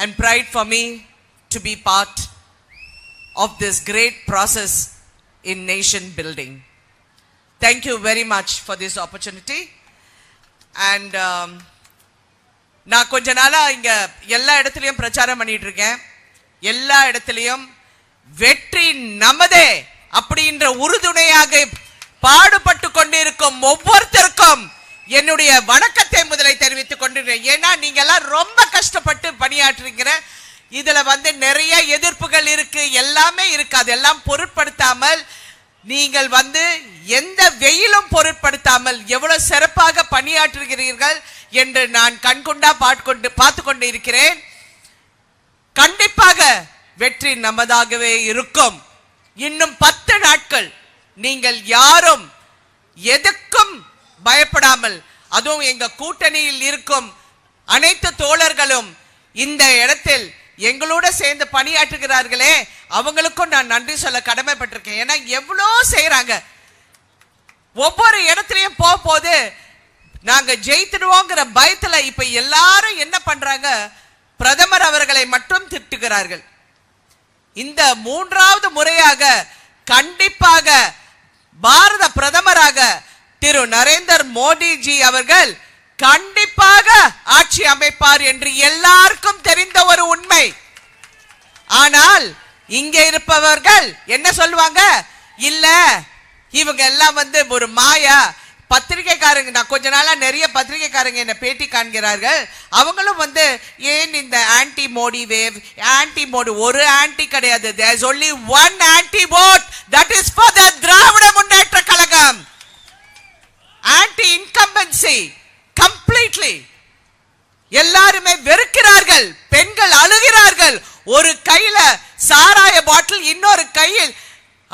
and pride for me to be part of this great process in nation building. Thank you very much for this opportunity. And um, நான் கொஞ்ச நாளா இங்க எல்லா இடத்துலயும் பிரச்சாரம் பண்ணிட்டு இருக்கேன் எல்லா இடத்துலயும் வெற்றி நமதே அப்படின்ற உறுதுணையாக பாடுபட்டு கொண்டிருக்கும் ஒவ்வொருத்தருக்கும் என்னுடைய வணக்கத்தை முதலை தெரிவித்துக் கொண்டிருக்கிறேன். ஏன்னா நீங்க எல்லாம் ரொம்ப கஷ்டப்பட்டு பணியாற்றுங்கிற இதுல வந்து நிறைய எதிர்ப்புகள் இருக்கு. எல்லாமே இருக்கு. அதெல்லாம் பொருட்படுத்தாமல் நீங்கள் வந்து எந்த வெயிலும் பொருட்படுத்தாமல் எவ்வளவு சிறப்பாக பணியாற்றுகிறீர்கள் என்று நான் கண்கொண்டா பாட்கொண்டு பார்த்து கொண்டு இருக்கிறேன். கண்டிப்பாக வெற்றி நமதாகவே இருக்கும். இன்னும் பத்து நாட்கள் நீங்கள் யாரும் எதுக்கு பயப்படாமல் அதுவும் எங்க கூட்டணியில் இருக்கும் அனைத்து தோழர்களும் இந்த இடத்தில் எங்களோட சேர்ந்து பணியாற்றுகிறார்களே அவங்களுக்கும் நான் நன்றி சொல்ல கடமைப்பட்டிருக்கேன். ஏன்னா எவ்வளோ செய்யறாங்க ஒவ்வொரு இடத்துலையும் போக போது நாங்க ஜெயித்துடுவோங்கிற பயத்துல இப்ப எல்லாரும் என்ன பண்றாங்க? பிரதமர் அவர்களை மட்டும் திட்டுகிறார்கள். இந்த மூன்றாவது முறையாக கண்டிப்பாக பாரத பிரதமராக திரு நரேந்தர் மோடிஜி அவர்கள் கண்டிப்பாக ஆட்சி அமைப்பார் என்று எல்லாருக்கும் தெரிந்த ஒரு உண்மை. ஆனால் இங்க இருப்பவர்கள் என்ன சொல்லுவாங்க? இல்ல இவங்க எல்லாம் வந்து ஒரு மாயா. பத்திரிகைக்காரங்க நான் கொஞ்ச நாளா நிறைய பத்திரிகைக்காரங்க என்ன பேட்டி காண்கிறார்கள். அவங்களும் வந்து ஏன் இந்த anti Modi wave anti Modi ஒரு ஆன்டி கிடையாது. There's only one anti that is for the Dravida Munnetra Kazhagam anti incumbency completely எல்லாருமே வெறுக்கிறார்கள் பெண்கள் அழுகிறார்கள். ஒரு கையில சாராய பாட்டில் இன்னொரு கையில்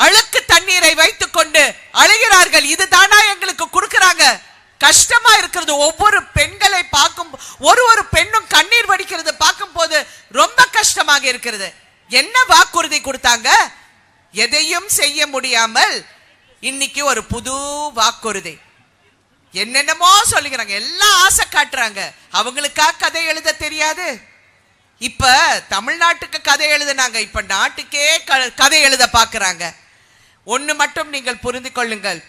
அழுக்கு தண்ணீரை வைத்துக் கொண்டு அழுகிறார்கள். இதுதானா எங்களுக்கு கொடுக்கிறாங்க? கஷ்டமா இருக்கிறது. ஒவ்வொரு பெண்களை பார்க்கும் ஒரு ஒரு பெண்ணும் கண்ணீர் வடிக்கிறது பார்க்கும் போது ரொம்ப கஷ்டமாக இருக்கிறது. என்ன வாக்குறுதி கொடுத்தாங்க? எதையும் செய்ய முடியாமல் இன்னைக்கு ஒரு புது வாக்குறுதி. என்னென்னமோ சொல்லிக்கிறாங்க எல்லாம் ஆசை காட்டுறாங்க. அவங்களுக்கா கதை எழுத தெரியாது? இப்ப தமிழ்நாட்டுக்கு கதை எழுதுனாங்க. இப்ப நாட்டுக்கே க- கதை எழுத பாக்குறாங்க. ஒண்ணு மட்டும் நீங்கள் புரிந்து கொள்ளுங்கள்.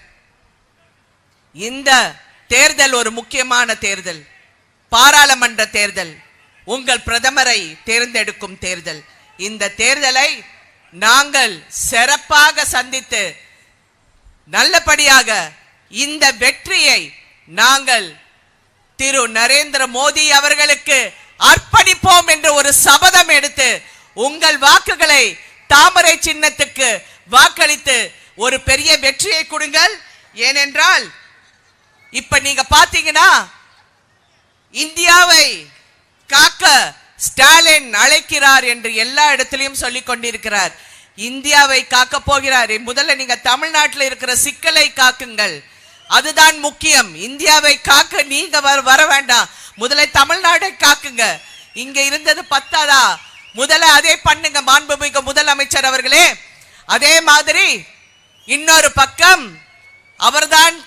இந்த தேர்தல் ஒரு முக்கியமான தேர்தல். பாராளுமன்ற தேர்தல். உங்கள் பிரதமரை தேர்ந்தெடுக்கும் தேர்தல். இந்த தேர்தலை நாங்கள் சிறப்பாக சந்தித்து நல்லபடியாக இந்த வெற்றியை நாங்கள் திரு நரேந்திர மோடி அவர்களுக்கு அர்ப்பணிப்போம் என்று ஒரு சபதம் எடுத்து உங்கள் வாக்குகளை தாமரை சின்னத்துக்கு வாக்களித்து ஒரு பெரிய வெற்றியை கொடுங்கள். ஏனென்றால் இப்ப நீங்க பாத்தீங்கன்னா இந்தியாவை காக்க ஸ்டாலின் அழைக்கிறார் என்று எல்லா இடத்திலையும் சொல்லிக் கொண்டிருக்கிறார். இந்தியாவை காக்க போகிறார். முதல்ல நீங்க தமிழ்நாட்டில் இருக்கிற சிக்கலை காக்குங்கள். அதுதான் முக்கியம். இந்தியாவை காக்க நீங்க வர வர வேண்டாம். முதல்ல தமிழ்நாடை காக்குங்க. இங்க இருந்தது பத்தாதா? முதல்ல அதே பண்ணுங்க மாண்புமிகு முதலமைச்சர் அவர்களே. அதே மாதிரி இன்னொரு பக்கம் அவர்தான்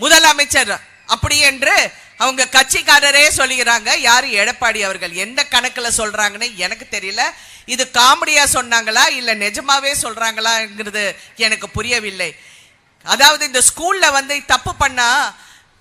முதலமைச்சர். அப்படி என்று அவங்க கட்சிக்காரரே சொல்லுகிறாங்க. யாரு? எடப்பாடி அவர்கள். எந்த கணக்குல சொல்றாங்கன்னு எனக்கு தெரியல. இது காமெடியா சொன்னாங்களா? இல்ல நிஜமாவே சொல்றாங்களாங்கிறது எனக்கு புரியவில்லை. அதாவது இந்த ஸ்கூல்ல வந்து தப்பு பண்ணா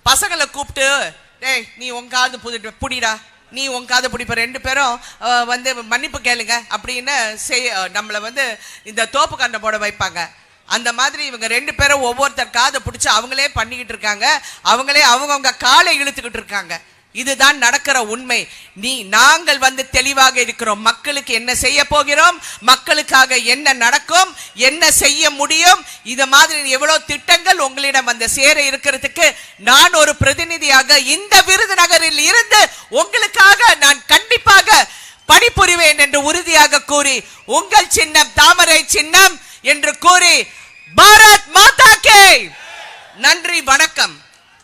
பசங்களை கூப்பிட்டு டேய் நீ உன் காது புடிடா. நீ உன் பிடிப்ப. ரெண்டு பேரும் வந்து மன்னிப்பு கேளுங்க. அப்படின்னு செய் நம்மளை வந்து இந்த தோப்பு கண்டை போட வைப்பாங்க. அந்த மாதிரி இவங்க ரெண்டு பேரும் ஒவ்வொருத்தர் காதை பிடிச்சி அவங்களே பண்ணிக்கிட்டு இருக்காங்க. அவங்களே அவங்கவுங்க காலை இழுத்துக்கிட்டு இருக்காங்க. இதுதான் நடக்கிற உண்மை. நீ நாங்கள் வந்து தெளிவாக இருக்கிறோம். மக்களுக்கு என்ன செய்ய போகிறோம்? மக்களுக்காக என்ன நடக்கும்? என்ன செய்ய முடியும்? இது மாதிரி எவ்வளவு திட்டங்கள் உங்களிடம் வந்து சேர இருக்கிறதுக்கு நான் ஒரு பிரதிநிதியாக இந்த விருதுநகரில் இருந்து உங்களுக்காக நான் கண்டிப்பாக பணிபுரிவேன் என்று உறுதியாக கூறி உங்கள் சின்னம் தாமரை சின்னம் என்று கூறி பாரத் மாதா கே! நன்றி வணக்கம்.